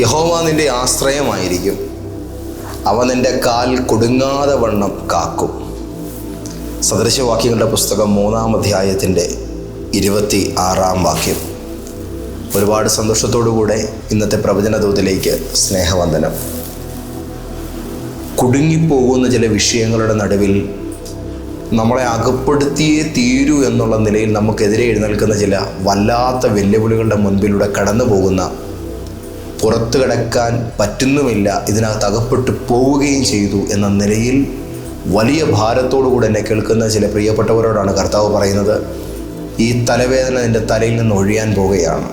യഹോവ നിന്റെ ആശ്രയമായിരിക്കും. അവ നിന്റെ കാൽ കൊടുങ്ങാതെ വണ്ണം കാക്കും. സദൃശവാക്യങ്ങളുടെ പുസ്തകം മൂന്നാം അധ്യായത്തിന്റെ ഇരുപത്തി ആറാം വാക്യം. ഒരുപാട് സന്തോഷത്തോടുകൂടെ ഇന്നത്തെ പ്രവചന പ്രവചനദൂതിലേക്ക് സ്നേഹവന്ദനം. കുടുങ്ങിപ്പോകുന്ന ചില വിഷയങ്ങളുടെ നടുവിൽ നമ്മളെ അകപ്പെടുത്തിയേ തീരൂ എന്നുള്ള നിലയിൽ നമുക്കെതിരെ എഴുന്നേൽക്കുന്ന ചില വല്ലാത്ത വെല്ലുവിളികളുടെ മുൻപിലൂടെ കടന്നു പോകുന്ന പുറത്തു കിടക്കാൻ പറ്റുന്നുമില്ല. ഇതിനകത്ത് അകപ്പെട്ടു പോവുകയും ചെയ്തു എന്ന നിലയിൽ വലിയ ഭാരത്തോടുകൂടെ എന്നെ കേൾക്കുന്ന ചില പ്രിയപ്പെട്ടവരോടാണ് കർത്താവ് പറയുന്നത്. ഈ തലവേദന നിന്റെ തലയിൽ നിന്ന് ഒഴിയാൻ പോവുകയാണ്.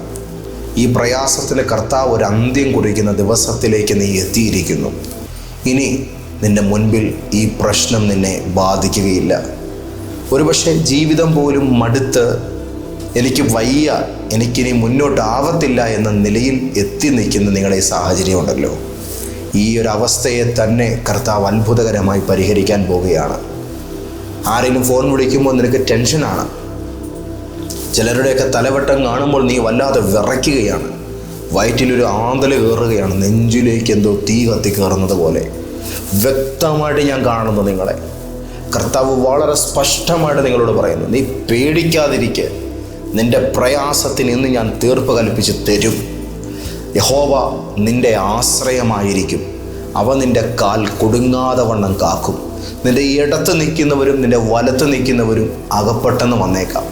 ഈ പ്രയാസത്തിന് കർത്താവ് ഒരു അന്ത്യം കുറിക്കുന്ന ദിവസത്തിലേക്ക് നീ എത്തിയിരിക്കുന്നു. ഇനി നിന്റെ മുൻപിൽ ഈ പ്രശ്നം നിന്നെ ബാധിക്കുകയില്ല. ഒരുപക്ഷെ ജീവിതം പോലും മടുത്ത് എനിക്ക് വയ്യ എനിക്കിനി മുന്നോട്ടാവത്തില്ല എന്ന നിലയിൽ എത്തി നിൽക്കുന്ന നിങ്ങളുടെ ഈ സാഹചര്യമുണ്ടല്ലോ ഈ ഒരു അവസ്ഥയെ തന്നെ കർത്താവ് അത്ഭുതകരമായി പരിഹരിക്കാൻ പോവുകയാണ്. ആരെങ്കിലും ഫോൺ വിളിക്കുമ്പോൾ നിനക്ക് ടെൻഷനാണ് ചിലരുടെയൊക്കെ തലവട്ടം കാണുമ്പോൾ നീ വല്ലാതെ വിറയ്ക്കുകയാണ്. വയറ്റിലൊരു ആന്തൽ കയറുകയാണ്. നെഞ്ചിലേക്ക് എന്തോ തീ കത്തി കയറുന്നത് പോലെ. വ്യക്തമായിട്ട് ഞാൻ കാണുന്നു നിങ്ങളെ. കർത്താവ് വളരെ സ്പഷ്ടമായിട്ട് നിങ്ങളോട് പറയുന്നു. നീ പേടിക്കാതിരിക്കെ. നിന്റെ പ്രയാസത്തിൽ ഇന്ന് ഞാൻ തീർപ്പ് കൽപ്പിച്ച് തരും. യഹോവ നിന്റെ ആശ്രയമായിരിക്കും. അവ നിന്റെ കാൽ കൊടുങ്ങാതെ വണ്ണം കാക്കും. നിന്റെ ഇടത്ത് നിൽക്കുന്നവരും നിന്റെ വലത്ത് നിൽക്കുന്നവരും അകപ്പെട്ടെന്ന് വന്നേക്കാം.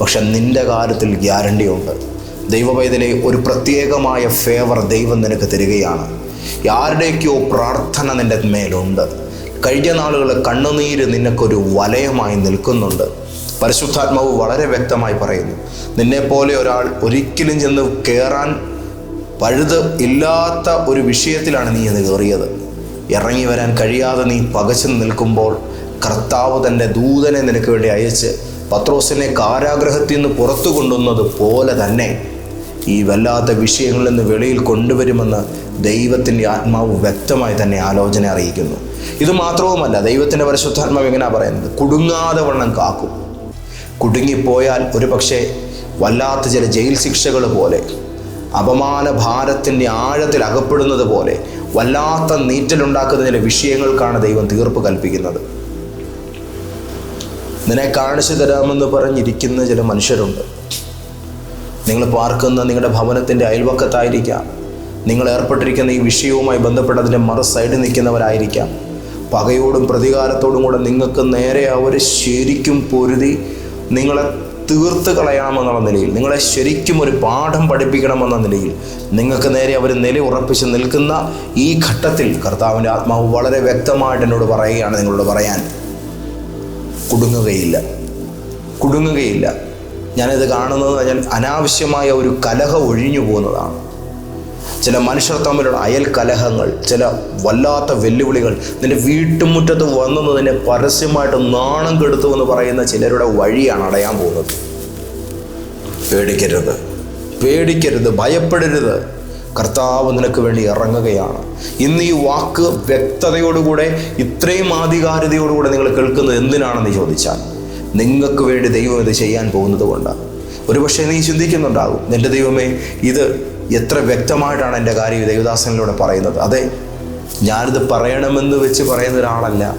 പക്ഷെ നിന്റെ കാര്യത്തിൽ ഗ്യാരണ്ടി ഉണ്ട്. ഒരു പ്രത്യേകമായ ഫേവർ ദൈവം നിനക്ക് തരികയാണ്. ആരുടെയൊക്കെയോ പ്രാർത്ഥന നിന്റെ മേലുണ്ട്. കഴിഞ്ഞ നാളുകൾ കണ്ണുനീര് നിനക്കൊരു വലയമായി നിൽക്കുന്നുണ്ട്. പരിശുദ്ധാത്മാവ് വളരെ വ്യക്തമായി പറയുന്നു. നിന്നെപ്പോലെ ഒരാൾ ഒരിക്കലും ചെന്ന് കയറാൻ പഴുത് ഇല്ലാത്ത ഒരു വിഷയത്തിലാണ് നീ അത് കയറിയത് ഇറങ്ങി വരാൻ കഴിയാതെ നീ പകച്ചു നിൽക്കുമ്പോൾ കർത്താവ് തന്റെ ദൂതനെ നിനക്ക് വേണ്ടി അയച്ച് പത്രോസിനെ കാരാഗ്രഹത്തിൽ നിന്ന് പുറത്തു കൊണ്ടുവന്നത് പോലെ തന്നെ ഈ വല്ലാത്ത വിഷയങ്ങളിൽ നിന്ന് വെളിയിൽ കൊണ്ടുവരുമെന്ന് ദൈവത്തിന്റെ ആത്മാവ് വ്യക്തമായി തന്നെ ആലോചന അറിയിക്കുന്നു. ഇത് മാത്രവുമല്ല ദൈവത്തിന്റെ പരിശുദ്ധാത്മാവ് എങ്ങനെയാണ് പറയുന്നത്? കുടുങ്ങാതെ വണ്ണം കാക്കും. കുടുങ്ങിപ്പോയാൽ ഒരു പക്ഷേ വല്ലാത്ത ചില ജയിൽ ശിക്ഷകൾ പോലെ അപമാന ഭാരത്തിന്റെ ആഴത്തിൽ അകപ്പെടുന്നത് പോലെ വല്ലാത്ത നീറ്റലുണ്ടാക്കുന്ന ചില വിഷയങ്ങൾക്കാണ് ദൈവം തീർപ്പ് കൽപ്പിക്കുന്നത്. നിന്നെ കാണിച്ചു തരാമെന്ന് പറഞ്ഞിരിക്കുന്ന ചില മനുഷ്യരുണ്ട്. നിങ്ങൾ പാർക്കുന്ന നിങ്ങളുടെ ഭവനത്തിന്റെ അയൽവക്കത്തായിരിക്കാം. നിങ്ങൾ ഏർപ്പെട്ടിരിക്കുന്ന ഈ വിഷയവുമായി ബന്ധപ്പെട്ടതിന്റെ മറു സൈഡിൽ നിൽക്കുന്നവരായിരിക്കാം. പകയോടും പ്രതികാരത്തോടും കൂടെ നിങ്ങൾക്ക് നേരെ അവർ ശരിക്കും പൊരുതി നിങ്ങളെ തീർത്ത് കളയണമെന്നുള്ള നിലയിൽ നിങ്ങളെ ശരിക്കും ഒരു പാഠം പഠിപ്പിക്കണമെന്ന നിലയിൽ നിങ്ങൾക്ക് നേരെ അവർ നില ഉറപ്പിച്ച് നിൽക്കുന്ന ഈ ഘട്ടത്തിൽ കർത്താവിന്റെ ആത്മാവ് വളരെ വ്യക്തമായിട്ട് എന്നോട് പറയുകയാണ് നിങ്ങളോട് പറയാൻ. കുടുങ്ങുകയില്ല. കുടുങ്ങുകയില്ല. ഞാനിത് കാണുന്നത് ഞാൻ അനാവശ്യമായ ഒരു കലഹ ഒഴിഞ്ഞു പോകുന്നതാണ്. ചില മനുഷ്യർ തമ്മിലുള്ള അയൽ കലഹങ്ങൾ ചില വല്ലാത്ത വെല്ലുവിളികൾ നിന്റെ വീട്ടുമുറ്റത്ത് വന്നു നിന്നെ പരസ്യമായിട്ട് നാണം കെടുത്തു എന്ന് പറയുന്ന ചിലരുടെ വഴിയാണ് അടയാൻ പോകുന്നത്. പേടിക്കരുത്. പേടിക്കരുത്. ഭയപ്പെടരുത്. കർത്താവ് നിനക്ക് വേണ്ടി ഇറങ്ങുകയാണ്. ഇന്ന് ഈ വാക്ക് വ്യക്തതയോടുകൂടെ ഇത്രയും ആധികാരികതയോടുകൂടെ നിങ്ങൾ കേൾക്കുന്നത് എന്തിനാണെന്ന് ചോദിച്ചാൽ നിങ്ങൾക്ക് വേണ്ടി ദൈവം ഇത് ചെയ്യാൻ പോകുന്നത് കൊണ്ടാണ് ഒരുപക്ഷെ നീ ചിന്തിക്കുന്നുണ്ടാകും എന്റെ ദൈവമേ ഇത് എത്ര വ്യക്തമായിട്ടാണ് എന്റെ കാര്യം ദേവദാസനിലൂടെ പറയുന്നത്? അതെ ഞാനിത് പറയണമെന്ന് വെച്ച് പറയുന്ന ഒരാളല്ല.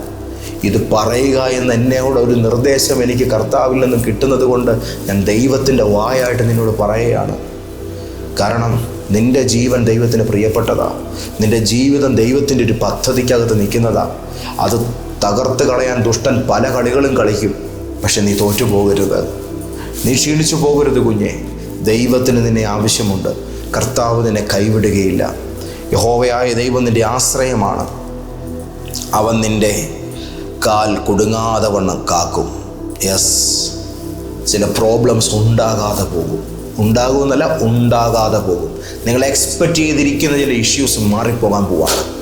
ഇത് പറയുക എന്ന് എന്നോട് ഒരു നിർദ്ദേശം എനിക്ക് കർത്താവിൽ നിന്നും കിട്ടുന്നത് കൊണ്ട് ഞാൻ ദൈവത്തിന്റെ വായായിട്ട് നിന്നോട് പറയുകയാണ്. കാരണം നിന്റെ ജീവൻ ദൈവത്തിന് പ്രിയപ്പെട്ടതാ. നിന്റെ ജീവിതം ദൈവത്തിന്റെ ഒരു പദ്ധതിക്കകത്ത് നിൽക്കുന്നതാ. അത് തകർത്ത് കളയാൻ ദുഷ്ടൻ പല കളികളും കളിക്കും. പക്ഷെ നീ തോറ്റു പോകരുത് നീ ക്ഷീണിച്ചു പോകരുത് കുഞ്ഞെ. ദൈവത്തിന് നിന്നെ ആവശ്യമുണ്ട്. കർത്താവ് നിന്നെ കൈവിടുകയില്ല. യഹോവയായ ദൈവം നിന്റെ ആശ്രയമാണ്. അവൻ നിന്റെ കാൽ കൊടുങ്ങാതെ വണ്ണം കാക്കും. യെസ് ചില പ്രോബ്ലംസ് ഉണ്ടാകാതെ പോകും. ഉണ്ടാകുമെന്നല്ല ഉണ്ടാകാതെ പോകും. നിങ്ങൾ എക്സ്പെക്റ്റ് ചെയ്തിരിക്കുന്ന ചില ഇഷ്യൂസ് മാറിപ്പോകാൻ പോവാണ്.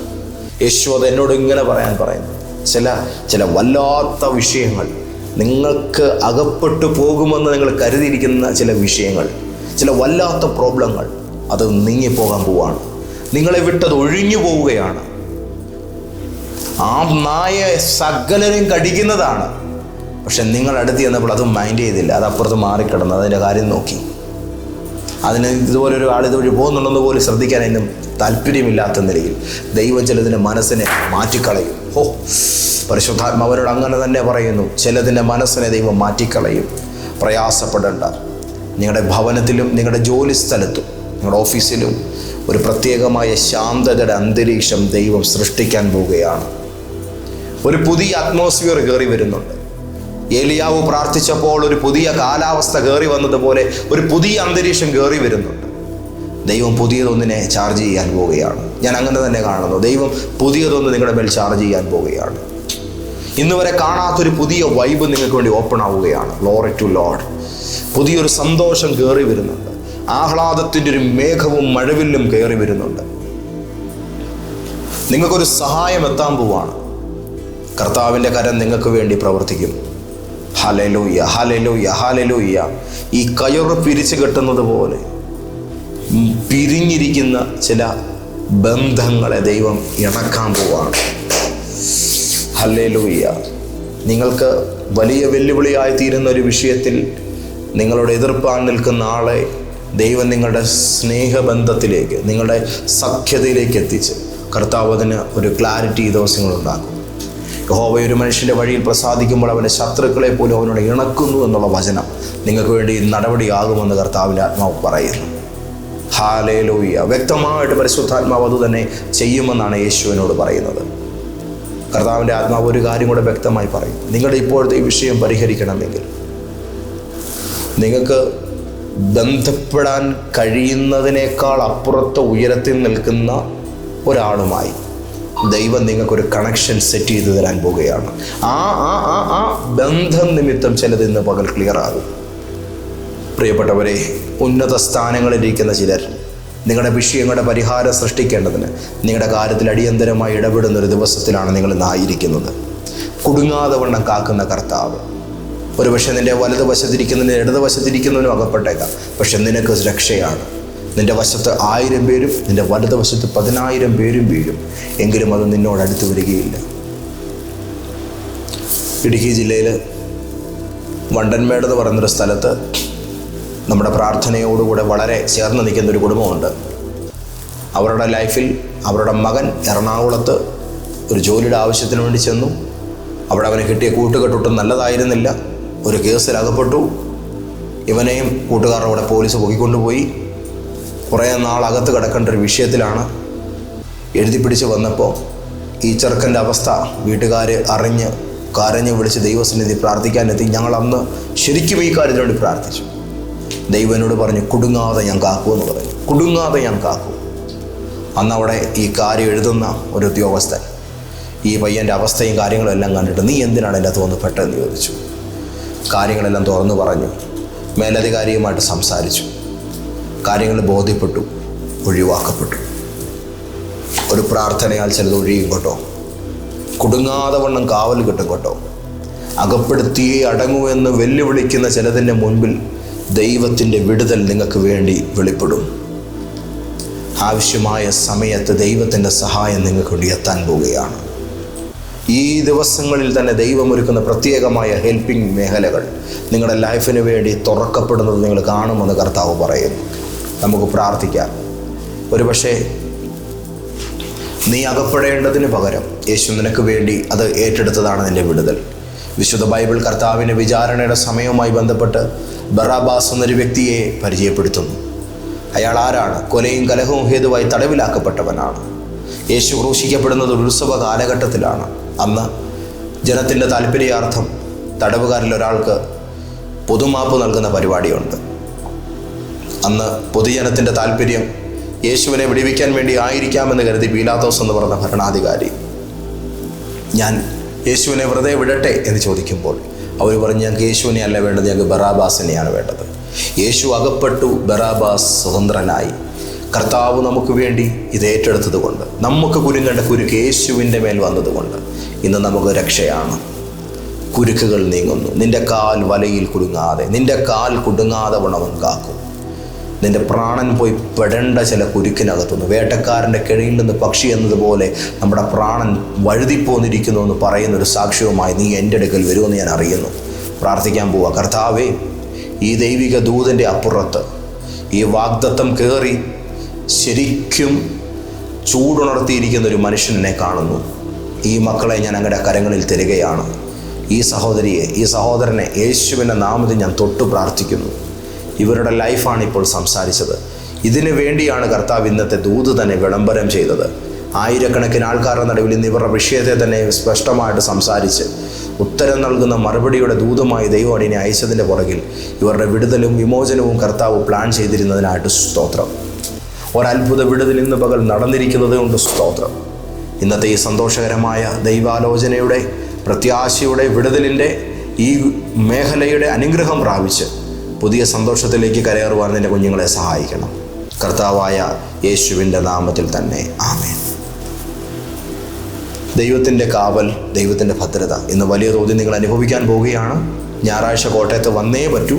യേശു അത് എന്നോട് ഇങ്ങനെ പറയാൻ പറയുന്നു. ചില ചില വല്ലാത്ത വിഷയങ്ങൾ നിങ്ങൾക്ക് അകപ്പെട്ടു പോകുമെന്ന് നിങ്ങൾ കരുതിയിരിക്കുന്ന ചില വിഷയങ്ങൾ ചില വല്ലാത്ത പ്രോബ്ലങ്ങൾ അത് നീങ്ങിപ്പോകാൻ പോവാണ്. നിങ്ങളെ വിട്ടത് ഒഴിഞ്ഞു പോവുകയാണ്. ആ നായ സകലരെയും കടിക്കുന്നതാണ്. പക്ഷെ നിങ്ങൾ അടുത്ത് ചെന്നപ്പോൾ അത് മൈൻഡ് ചെയ്തില്ല. അത് അപ്പുറത്ത് മാറിക്കിടന്ന്. അതിന്റെ കാര്യം നോക്കി. അതിന് ഇതുപോലെ ഒരു ആൾ ഇതുവഴി പോകുന്നുണ്ടെന്ന് പോലും ശ്രദ്ധിക്കാൻ അതിനും താല്പര്യമില്ലാത്ത നിലയിൽ ദൈവം ചിലതിന്റെ മനസ്സിനെ മാറ്റിക്കളയും. ഓ പരിശുദ്ധാത്മാവരോട് അങ്ങനെ തന്നെ പറയുന്നു. ചിലതിന്റെ മനസ്സിനെ ദൈവം മാറ്റിക്കളയും. പ്രയാസപ്പെടേണ്ട. നിങ്ങളുടെ ഭവനത്തിലും നിങ്ങളുടെ ജോലി സ്ഥലത്തും നിങ്ങളുടെ ഓഫീസിലും ഒരു പ്രത്യേകമായ ശാന്തതയുടെ അന്തരീക്ഷം ദൈവം സൃഷ്ടിക്കാൻ പോവുകയാണ്. ഒരു പുതിയ അറ്റ്മോസ്ഫിയർ കയറി വരുന്നുണ്ട്. ഏലിയാവ് പ്രാർത്ഥിച്ചപ്പോൾ ഒരു പുതിയ കാലാവസ്ഥ കയറി വന്നതുപോലെ ഒരു പുതിയ അന്തരീക്ഷം കയറി വരുന്നുണ്ട്. ദൈവം പുതിയതൊന്നിനെ ചാർജ് ചെയ്യാൻ പോവുകയാണ്. ഞാൻ അങ്ങനെ തന്നെ കാണുന്നു. ദൈവം പുതിയതൊന്ന് നിങ്ങളുടെ മേൽ ചാർജ് ചെയ്യാൻ പോവുകയാണ്. ഇന്ന് വരെ കാണാത്തൊരു പുതിയ വൈബ് നിങ്ങൾക്ക് വേണ്ടി ഓപ്പൺ ആവുകയാണ്. ലോറി ടു ലോഡ് പുതിയൊരു സന്തോഷം കയറി വരുന്നുണ്ട്. ആഹ്ലാദത്തിന്റെ ഒരു മേഘവും മഴവില്ലും കയറി വരുന്നുണ്ട്. നിങ്ങൾക്കൊരു സഹായം എത്താൻ പോവാണ്. കർത്താവിന്റെ കരം നിങ്ങൾക്ക് വേണ്ടി പ്രവർത്തിക്കും. ഹലലൂയ ഹലലൂയ ഹലലൂയ ഈ കയറ് പിരിച്ചു കെട്ടുന്നത് പോലെ പിരിഞ്ഞിരിക്കുന്ന ചില ബന്ധങ്ങളെ ദൈവം ഇണക്കാൻ പോവാണ്. ഹല്ലേലൂയ്യ നിങ്ങൾക്ക് വലിയ വെല്ലുവിളിയായി തീരുന്ന ഒരു വിഷയത്തിൽ നിങ്ങളോട് എതിർപ്പാൻ നിൽക്കുന്ന ആളെ ദൈവം നിങ്ങളുടെ സ്നേഹബന്ധത്തിലേക്ക് നിങ്ങളുടെ സഖ്യതയിലേക്ക് എത്തിച്ച് കർത്താവ് അതിന് ഒരു ക്ലാരിറ്റി ഈ ദിവസങ്ങളുണ്ടാക്കും. യഹോവ ഒരു മനുഷ്യന്റെ വഴിയിൽ പ്രസാദിക്കുമ്പോൾ അവന്റെ ശത്രുക്കളെ പോലും അവനോട് ഇണക്കുന്നു എന്നുള്ള വചനം നിങ്ങൾക്ക് വേണ്ടി നടപടിയാകുമെന്ന് കർത്താവിന്റെ ആത്മാവ് പറയുന്നു. ഹാലേലോയ്യ വ്യക്തമായിട്ട് പരിശുദ്ധാത്മാവ് അത് തന്നെ ചെയ്യുമെന്നാണ് യേശുവിനോട് പറയുന്നത്. കർത്താവിന്റെ ആത്മാവ് ഒരു കാര്യം കൂടെ വ്യക്തമായി പറയും. നിങ്ങളുടെ ഇപ്പോഴത്തെ ഈ വിഷയം പരിഹരിക്കണമെങ്കിൽ നിങ്ങൾക്ക് ബന്ധപ്പെടാൻ കഴിയുന്നതിനേക്കാൾ അപ്പുറത്തെ ഉയരത്തിൽ നിൽക്കുന്ന ഒരാളുമായി ദൈവം നിങ്ങൾക്കൊരു കണക്ഷൻ സെറ്റ് ചെയ്തു തരാൻ പോവുകയാണ്. ആ ആ ആ ആ ബന്ധം നിമിത്തം ചിലത് ഇന്ന് പകൽ ക്ലിയർ ആകും. പ്രിയപ്പെട്ടവരെ ഉന്നത സ്ഥാനങ്ങളിലിരിക്കുന്ന ചിലർ നിങ്ങളുടെ വിഷയങ്ങളുടെ പരിഹാരം സൃഷ്ടിക്കേണ്ടതിന് നിങ്ങളുടെ കാര്യത്തിൽ അടിയന്തരമായി ഇടപെടുന്ന ഒരു ദിവസത്തിലാണ് നിങ്ങൾ ഇന്ന് ആയിരിക്കുന്നത്. കുടുങ്ങാതെ വണ്ണം കാക്കുന്ന കർത്താവ് ഒരു പക്ഷേ നിന്റെ വലതുവശത്തിരിക്കുന്നതിന് ഇടതുവശത്തിരിക്കുന്നതിനും അകപ്പെട്ടേക്കാം. പക്ഷെ നിനക്ക് രക്ഷയാണ്. നിന്റെ വശത്ത് ആയിരം പേരും നിന്റെ വലതുവശത്ത് പതിനായിരം പേരും വീഴും. എങ്കിലും അത് നിന്നോട് അടുത്ത് വരികയില്ല. ഇടുക്കി ജില്ലയിൽ വണ്ടൻമേട് എന്ന് പറയുന്നൊരു സ്ഥലത്ത് നമ്മുടെ പ്രാർത്ഥനയോടുകൂടെ വളരെ ചേർന്ന് നിൽക്കുന്ന ഒരു കുടുംബമുണ്ട്. അവരുടെ ലൈഫിൽ അവരുടെ മകൻ എറണാകുളത്ത് ഒരു ജോലിയുടെ ആവശ്യത്തിന് വേണ്ടി ചെന്നു. അവിടെ അവന് കിട്ടിയ കൂട്ടുകെട്ടൊട്ടും നല്ലതായിരുന്നില്ല. ഒരു കേസിൽ അകപ്പെട്ടു ഇവനെയും കൂട്ടുകാരുടെ കൂടെ പോലീസ് പൊക്കിക്കൊണ്ടുപോയി. കുറേ നാൾ അകത്ത് കിടക്കേണ്ട ഒരു വിഷയത്തിലാണ് എഴുതി പിടിച്ച് വന്നപ്പോൾ ഈ ചെറുക്കന്റെ അവസ്ഥ വീട്ടുകാർ അറിഞ്ഞ് കരഞ്ഞ് വിളിച്ച് ദൈവസന്നിധി പ്രാർത്ഥിക്കാനെത്തി ഞങ്ങൾ അന്ന് ശരിക്കും ഈ കാര്യത്തിന് വേണ്ടി പ്രാർത്ഥിച്ചു. ദൈവനോട് പറഞ്ഞു കുടുങ്ങാതെ ഞാൻ കാക്കൂ കാക്കുമെന്ന് പറഞ്ഞു. കുടുങ്ങാതെ ഞാൻ കാക്കൂ. അന്ന് അവിടെ ഈ കാര്യം എഴുതുന്ന ഒരു ഉദ്യോഗസ്ഥൻ ഈ പയ്യന്റെ അവസ്ഥയും കാര്യങ്ങളും എല്ലാം കണ്ടിട്ട് നീ എന്തിനാണ് എന്റെ അകത്ത് വന്ന് പെട്ടെന്ന് ചോദിച്ചു? കാര്യങ്ങളെല്ലാം തുറന്നു പറഞ്ഞു. മേലധികാരിയുമായിട്ട് സംസാരിച്ചു. കാര്യങ്ങൾ ബോധ്യപ്പെട്ടു ഒഴിവാക്കപ്പെട്ടു. ഒരു പ്രാർത്ഥനയാൽ ചിലത് ഒഴിയും കേട്ടോ. കുടുങ്ങാതെ വണ്ണം കാവൽ കിട്ടും കേട്ടോ. അകപ്പെടുത്തിയേ അടങ്ങൂ എന്ന് വെല്ലുവിളിക്കുന്ന ചിലതിന്റെ മുൻപിൽ ദൈവത്തിന്റെ വിടുതൽ നിങ്ങൾക്ക് വേണ്ടി വെളിപ്പെടും. ആവശ്യമായ സമയത്ത് ദൈവത്തിന്റെ സഹായം നിങ്ങൾക്ക് വേണ്ടി എത്താൻ പോവുകയാണ്. ഈ ദിവസങ്ങളിൽ തന്നെ ദൈവം ഒരുക്കുന്ന പ്രത്യേകമായ ഹെൽപ്പിംഗ് മേഖലകൾ നിങ്ങളുടെ ലൈഫിന് വേണ്ടി തുറക്കപ്പെടുന്നത് നിങ്ങൾ കാണുമെന്ന് കർത്താവ് പറയുന്നു. നമുക്ക് പ്രാർത്ഥിക്കാം. ഒരുപക്ഷെ നീ അകപ്പെടേണ്ടതിന് പകരം യേശു നിനക്ക് വേണ്ടി അത് ഏറ്റെടുത്തതാണ് നിന്റെ വിടുതൽ. വിശുദ്ധ ബൈബിൾ കർത്താവിന്റെ വിചാരണയുടെ സമയവുമായി ബന്ധപ്പെട്ട് ബറാബാസ് എന്നൊരു വ്യക്തിയെ പരിചയപ്പെടുത്തുന്നു. അയാൾ ആരാണ്? കൊലയും കലഹവും ഹേതുവായി തടവിലാക്കപ്പെട്ടവനാണ്. യേശു ക്രൂശിക്കപ്പെടുന്നത് ഒരു ഉത്സവ കാലഘട്ടത്തിലാണ് അന്ന് ജനത്തിന്റെ താല്പര്യാർത്ഥം തടവുകാരിൽ ഒരാൾക്ക് പൊതുമാപ്പ് നൽകുന്ന പരിപാടിയുണ്ട്. അന്ന് പൊതുജനത്തിന്റെ താല്പര്യം യേശുവിനെ വിടിവിക്കാൻ വേണ്ടി ആയിരിക്കാമെന്ന് കരുതി പീലാത്തോസ് എന്ന് പറഞ്ഞ ഭരണാധികാരി. ഞാൻ യേശുവിനെ വെറുതെ വിടട്ടെ എന്ന് ചോദിക്കുമ്പോൾ അവർ പറഞ്ഞു ഞങ്ങൾക്ക് യേശുവിനെ അല്ല വേണ്ടത് ഞങ്ങൾക്ക് ബറാബാസിനെയാണ് വേണ്ടത്. യേശു അകപ്പെട്ടു ബറാബാസ് സ്വതന്ത്രനായി. കർത്താവ് നമുക്ക് വേണ്ടി ഇത് ഏറ്റെടുത്തത് കൊണ്ട് നമുക്ക് കുരുങ്ങേണ്ട കുരുക്ക് യേശുവിന്റെ മേൽ വന്നതുകൊണ്ട് ഇന്ന് നമുക്ക് രക്ഷയാണ്. കുരുക്കുകൾ നീങ്ങുന്നു. നിന്റെ കാൽ വലയിൽ കുടുങ്ങാതെ നിന്റെ കാൽ കുടുങ്ങാതെ വണ്ണവൻ കാക്കും. നിന്റെ പ്രാണൻ പോയി പെടേണ്ട ചില കുരുക്കിനകത്തുനിന്ന് വേട്ടക്കാരന്റെ കിഴിയിൽ നിന്ന് പക്ഷി എന്നതുപോലെ നമ്മുടെ പ്രാണൻ വഴുതിപ്പോന്നിരിക്കുന്നു എന്ന് പറയുന്ന ഒരു സാക്ഷ്യവുമായി നീ എന്റെ അടുക്കൽ വരുമെന്ന് ഞാൻ അറിയുന്നു. പ്രാർത്ഥിക്കാൻ പോവുക കർത്താവേ ഈ ദൈവിക ദൂതന്റെ അപ്പുറത്ത് ഈ വാഗ്ദത്തം കയറി ശരിക്കും ചൂടുണർത്തിയിരിക്കുന്ന ഒരു മനുഷ്യനെ കാണുന്നു. ഈ മക്കളെ ഞാൻ അങ്ങയുടെ കരങ്ങളിൽ തരികയാണ്. ഈ സഹോദരിയെ ഈ സഹോദരനെ യേശുവിന്റെ നാമത്തിൽ ഞാൻ തൊട്ടു പ്രാർത്ഥിക്കുന്നു. ഇവരുടെ ലൈഫാണ് ഇപ്പോൾ സംസാരിച്ചത്. ഇതിനു വേണ്ടിയാണ് കർത്താവ് ഇന്നത്തെ ദൂത് തന്നെ വിളംബരം ചെയ്തത്. ആയിരക്കണക്കിന് ആൾക്കാരുടെ നടുവിൽ ഇന്ന് ഇവരുടെ വിഷയത്തെ തന്നെ സ്പഷ്ടമായിട്ട് സംസാരിച്ച് ഉത്തരം നൽകുന്ന മറുപടിയുടെ ദൂതമായി ദൈവം അടിനെ അയച്ചതിന്റെ പുറകിൽ ഇവരുടെ വിടുതലും വിമോചനവും കർത്താവ് പ്ലാൻ ചെയ്തിരുന്നതിനായിട്ട് സ്തോത്രം. ഒരത്ഭുത വിടുതൽ ഇന്ന് പകൽ നടന്നിരിക്കുന്നത് കൊണ്ട് സ്തോത്രം. ഇന്നത്തെ ഈ സന്തോഷകരമായ ദൈവാലോചനയുടെ പ്രത്യാശയുടെ വിടുതലിന്റെ ഈ മേഖലയുടെ അനുഗ്രഹം പ്രാപിച്ച് പുതിയ സന്തോഷത്തിലേക്ക് കരയറുവാൻ നിന്റെ കുഞ്ഞുങ്ങളെ സഹായിക്കണം. കർത്താവായ യേശുവിന്റെ നാമത്തിൽ തന്നെ. ആമേൻ. ദൈവത്തിന്റെ കാവൽ ദൈവത്തിന്റെ ഭദ്രത ഇന്ന് വലിയ തോതിൽ നിങ്ങൾ അനുഭവിക്കാൻ പോവുകയാണ്. ഞായറാഴ്ച കോട്ടയത്ത് വന്നേ പറ്റൂ.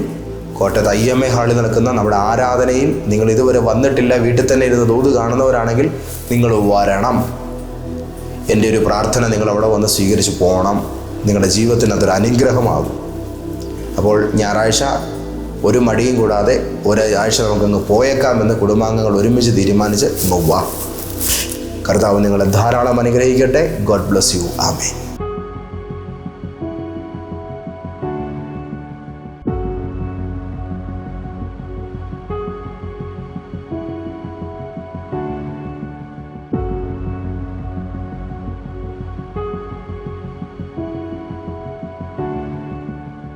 കോട്ടയത്ത് ഐ എം എ ഹാളിൽ നടക്കുന്ന നമ്മുടെ ആരാധനയിൽ നിങ്ങൾ ഇതുവരെ വന്നിട്ടില്ല വീട്ടിൽ തന്നെ ഇരുന്ന് തോത് കാണുന്നവരാണെങ്കിൽ നിങ്ങൾ വരണം. എന്റെ ഒരു പ്രാർത്ഥന നിങ്ങൾ അവിടെ വന്ന് സ്വീകരിച്ച് പോകണം നിങ്ങളുടെ ജീവിതത്തിന് അതൊരു അനുഗ്രഹമാകും. അപ്പോൾ ഞായറാഴ്ച ഒരു മടിയും കൂടാതെ ഒരാഴ്ച നമുക്കങ്ങ് പോയേക്കാമെന്ന് കുടുംബാംഗങ്ങൾ ഒരുമിച്ച് തീരുമാനിച്ച് നോവാം കർത്താവ് നിങ്ങളെ ധാരാളം അനുഗ്രഹിക്കട്ടെ. ഗോഡ് ബ്ലസ് യു ആമേ